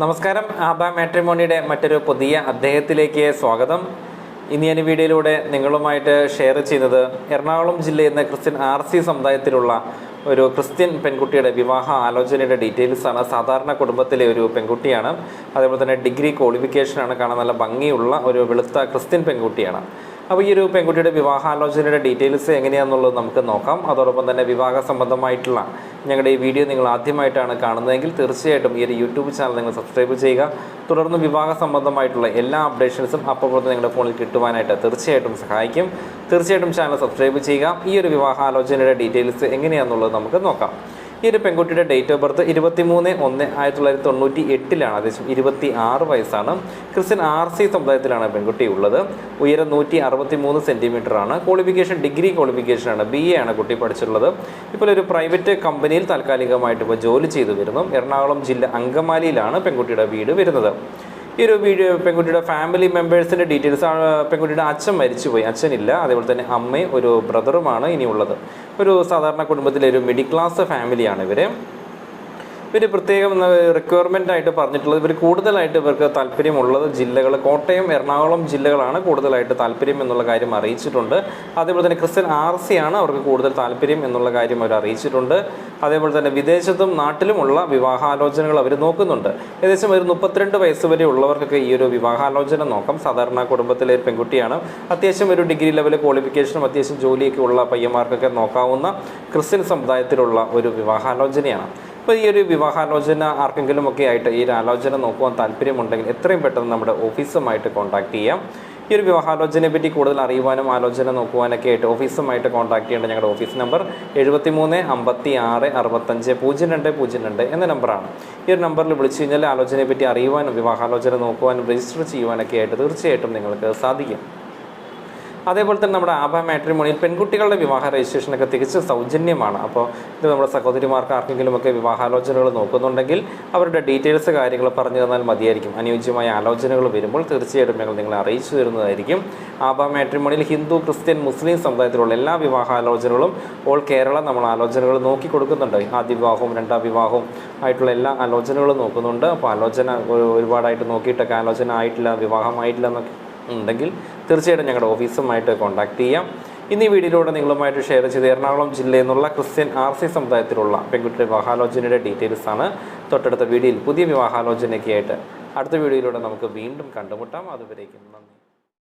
നമസ്കാരം. ആബ മാട്രിമോണിയുടെ മറ്റൊരു പുതിയ അദ്ദേഹത്തിലേക്ക് സ്വാഗതം. ഇനി ഞാൻ വീഡിയോയിലൂടെ നിങ്ങളുമായിട്ട് ഷെയർ ചെയ്യുന്നത് എറണാകുളം ജില്ലയിൽ നിന്ന് ക്രിസ്ത്യൻ ആർ സി സമുദായത്തിലുള്ള ഒരു ക്രിസ്ത്യൻ പെൺകുട്ടിയുടെ വിവാഹ ആലോചനയുടെ ഡീറ്റെയിൽസ് ആണ്. സാധാരണ കുടുംബത്തിലെ ഒരു പെൺകുട്ടിയാണ്. അതേപോലെ തന്നെ ഡിഗ്രി ക്വാളിഫിക്കേഷനാണ് കാണാൻ നല്ല ഭംഗിയുള്ള ഒരു വെളുത്ത ക്രിസ്ത്യൻ പെൺകുട്ടിയാണ്. അപ്പോൾ ഈ ഒരു പെൺകുട്ടിയുടെ വിവാഹാലോചനയുടെ ഡീറ്റെയിൽസ് എങ്ങനെയാണെന്നുള്ളത് നമുക്ക് നോക്കാം. അതോടൊപ്പം തന്നെ വിവാഹ സംബന്ധമായിട്ടുള്ള ഞങ്ങളുടെ ഈ വീഡിയോ നിങ്ങൾ ആദ്യമായിട്ടാണ് കാണുന്നതെങ്കിൽ തീർച്ചയായിട്ടും ഈ ഒരു യൂട്യൂബ് ചാനൽ നിങ്ങൾ സബ്സ്ക്രൈബ് ചെയ്യുക. തുടർന്ന് വിവാഹ സംബന്ധമായിട്ടുള്ള എല്ലാ അപ്ഡേഷൻസും അപ്പോൾ നിങ്ങളുടെ ഫോണിൽ കിട്ടുവാനായിട്ട് തീർച്ചയായിട്ടും സഹായിക്കും. തീർച്ചയായിട്ടും ചാനൽ സബ്സ്ക്രൈബ് ചെയ്യുക. ഈ ഒരു വിവാഹാലോചനയുടെ ഡീറ്റെയിൽസ് എങ്ങനെയാണെന്നുള്ളത് നമുക്ക് നോക്കാം. ഈ ഒരു പെൺകുട്ടിയുടെ ഡേറ്റ് ഓഫ് ബർത്ത് ഇരുപത്തി മൂന്ന് ഒന്ന് ആയിരത്തി തൊള്ളായിരത്തി തൊണ്ണൂറ്റി എട്ടിലാണ് ഏകദേശം ഇരുപത്തി ആറ് വയസ്സാണ്. ക്രിസ്ത്യൻ ആർ സി സമുദായത്തിലാണ് പെൺകുട്ടി ഉള്ളത്. ഉയരം നൂറ്റി അറുപത്തി മൂന്ന് സെന്റിമീറ്റർ ആണ് ക്വാളിഫിക്കേഷൻ ഡിഗ്രി ക്വാളിഫിക്കേഷനാണ് ബി എ ആണ് കുട്ടി പഠിച്ചിട്ടുള്ളത്. ഇപ്പോൾ ഒരു പ്രൈവറ്റ് കമ്പനിയിൽ താൽക്കാലികമായിട്ട് ഇപ്പോൾ ജോലി ചെയ്തു വരുന്നു. എറണാകുളം ജില്ല അങ്കമാലിയിലാണ് പെൺകുട്ടിയുടെ വീട് വരുന്നത്. ഈ ഒരു വീഡിയോ പെൺകുട്ടിയുടെ ഫാമിലി മെമ്പേഴ്സിന്റെ ഡീറ്റെയിൽസ് പെൺകുട്ടിയുടെ അച്ഛൻ മരിച്ചുപോയി. അച്ഛനില്ല. അതേപോലെ തന്നെ അമ്മയും ഒരു ബ്രദറുമാണ് ഇനിയുള്ളത്. ഒരു സാധാരണ കുടുംബത്തിലെ ഒരു മിഡിൽ ക്ലാസ് ഫാമിലിയാണ് ഇവർ ഇവർ പ്രത്യേകം റിക്വയർമെന്റ് ആയിട്ട് പറഞ്ഞിട്ടുള്ളത് ഇവർ കൂടുതലായിട്ട് ഇവർക്ക് താല്പര്യമുള്ളത് ജില്ലകൾ കോട്ടയം എറണാകുളം ജില്ലകളാണ് കൂടുതലായിട്ട് താല്പര്യം എന്നുള്ള കാര്യം അറിയിച്ചിട്ടുണ്ട്. അതേപോലെ തന്നെ ക്രിസ്ത്യൻ ആർ സി ആണ് അവർക്ക് കൂടുതൽ താല്പര്യം എന്നുള്ള കാര്യം അവർ അറിയിച്ചിട്ടുണ്ട്. അതേപോലെ തന്നെ വിദേശത്തും നാട്ടിലുമുള്ള വിവാഹാലോചനകൾ അവർ നോക്കുന്നുണ്ട്. ഏകദേശം ഒരു മുപ്പത്തിരണ്ട് വയസ്സ് വരെ ഉള്ളവർക്കൊക്കെ ഈ ഒരു വിവാഹാലോചന നോക്കാം. സാധാരണ കുടുംബത്തിലെ ഒരു പെൺകുട്ടിയാണ്. അത്യാവശ്യം ഒരു ഡിഗ്രി ലെവൽ ക്വാളിഫിക്കേഷനും അത്യാവശ്യം ജോലിയൊക്കെ ഉള്ള പയ്യന്മാർക്കൊക്കെ നോക്കാവുന്ന ക്രിസ്ത്യൻ സമുദായത്തിലുള്ള ഒരു വിവാഹാലോചനയാണ്. അപ്പോൾ ഈ ഒരു വിവാഹാലോചന ആർക്കെങ്കിലും ഒക്കെ ആയിട്ട് ഈ ഒരു ആലോചന നോക്കുവാൻ താല്പര്യമുണ്ടെങ്കിൽ എത്രയും പെട്ടെന്ന് നമ്മുടെ ഓഫീസുമായിട്ട് കോൺടാക്ട് ചെയ്യാം. ഈ ഒരു വിവാഹാലോചനയെ പറ്റി കൂടുതൽ അറിയുവാനും ആലോചന നോക്കുവാനൊക്കെ ആയിട്ട് ഓഫീസുമായിട്ട് കോൺടാക്ട് ചെയ്യേണ്ട ഞങ്ങളുടെ ഓഫീസ് നമ്പർ എഴുപത്തി മൂന്ന് അമ്പത്തി ആറ് അറുപത്തഞ്ച് പൂജ്യം രണ്ട് പൂജ്യം രണ്ട് എന്ന നമ്പറാണ്. ഈ ഒരു നമ്പറിൽ വിളിച്ചു കഴിഞ്ഞാൽ ആലോചനയെ പറ്റി അറിയുവാനും വിവാഹാലോചന നോക്കുവാനും രജിസ്റ്റർ ചെയ്യുവാനൊക്കെ ആയിട്ട് തീർച്ചയായിട്ടും നിങ്ങൾക്ക് സാധിക്കും. അതേപോലെ തന്നെ നമ്മുടെ ആഭ മാട്രിമോണിയിൽ പെൺകുട്ടികളുടെ വിവാഹ രജിസ്ട്രേഷനൊക്കെ തികച്ചും സൗജന്യമാണ്. അപ്പോൾ ഇത് നമ്മുടെ സഹോദരിമാർക്ക് ആർക്കെങ്കിലുമൊക്കെ വിവാഹാലോചനകൾ നോക്കുന്നുണ്ടെങ്കിൽ അവരുടെ ഡീറ്റെയിൽസ് കാര്യങ്ങൾ പറഞ്ഞു തന്നാൽ മതിയായിരിക്കും. അനുയോജ്യമായ ആലോചനകൾ വരുമ്പോൾ തീർച്ചയായിട്ടും ഞങ്ങൾ നിങ്ങളെ അറിയിച്ചു തരുന്നതായിരിക്കും. ആഭ മാട്രിമോണിയിൽ ഹിന്ദു ക്രിസ്ത്യൻ മുസ്ലിം സമുദായത്തിലുള്ള എല്ലാ വിവാഹാലോചനകളും ഓൾ കേരള നമ്മൾ ആലോചനകൾ നോക്കി കൊടുക്കുന്നുണ്ട്. ആദ്യ വിവാഹവും രണ്ടാം വിവാഹവും ആയിട്ടുള്ള എല്ലാ ആലോചനകളും നോക്കുന്നുണ്ട്. അപ്പോൾ ആലോചന ഒരു- ഒരുപാടായിട്ട് നോക്കിയിട്ടൊക്കെ ആലോചന ആയിട്ടില്ല വിവാഹമായിട്ടില്ല എന്നൊക്കെ ഉണ്ടെങ്കിൽ തീർച്ചയായിട്ടും ഞങ്ങളുടെ ഓഫീസുമായിട്ട് കോൺടാക്ട് ചെയ്യാം. ഇന്ന് ഈ വീഡിയോയിലൂടെ നിങ്ങളുമായിട്ട് ഷെയർ ചെയ്ത് എറണാകുളം ജില്ലയിൽ നിന്നുള്ള ക്രിസ്ത്യൻ ആർ സി സമുദായത്തിലുള്ള പെൺകുട്ടിയുടെ വിവാഹാലോചനയുടെ ഡീറ്റെയിൽസ് ആണ് തൊട്ടടുത്ത വീഡിയോയിൽ പുതിയ വിവാഹാലോചനയ്ക്കായിട്ട് അടുത്ത വീഡിയോയിലൂടെ നമുക്ക് വീണ്ടും കണ്ടുമുട്ടാം. അതുവരേക്കും നന്ദി.